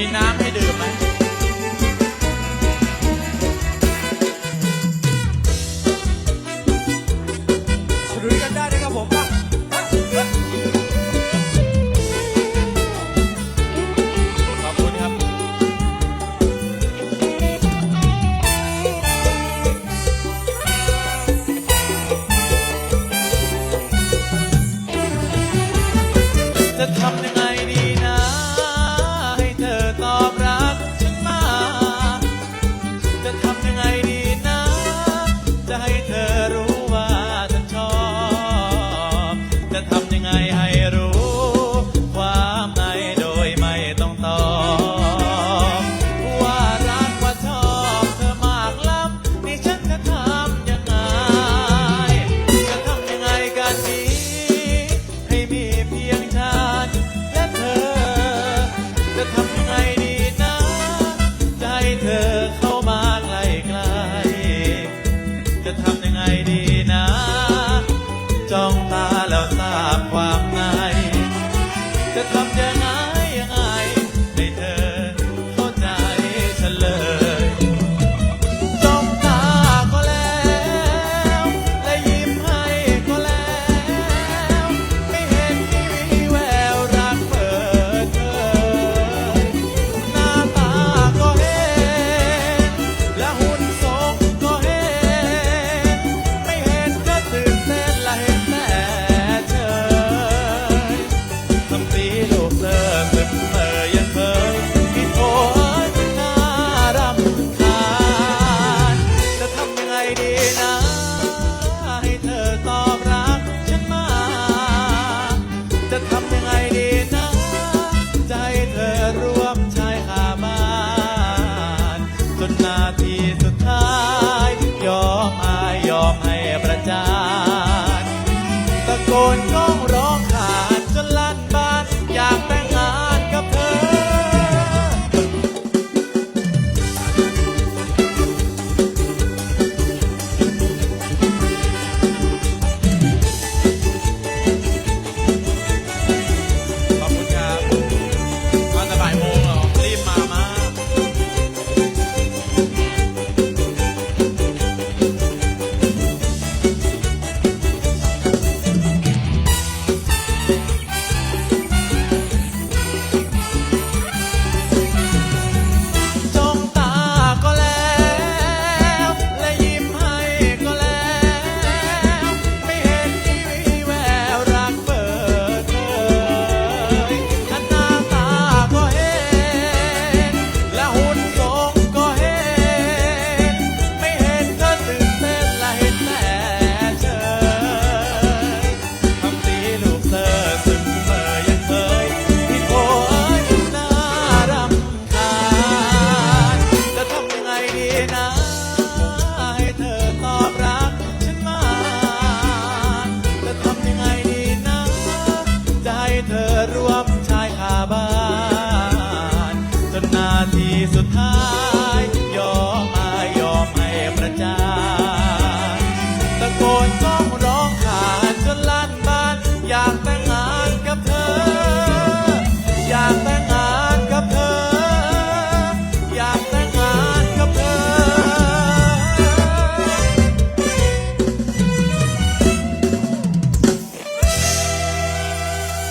มีน้ำให้ดื่มไหม สุดท้ายยอมอายยอมให้ประจานตะโกนก้องร้องขาจนลั่นบ้าน อยากแต่งงานกับเธอ อยากแต่งงานกับเธอ อยากแต่งงานกับเธอ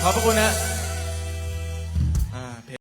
ขอบพระคุณนะ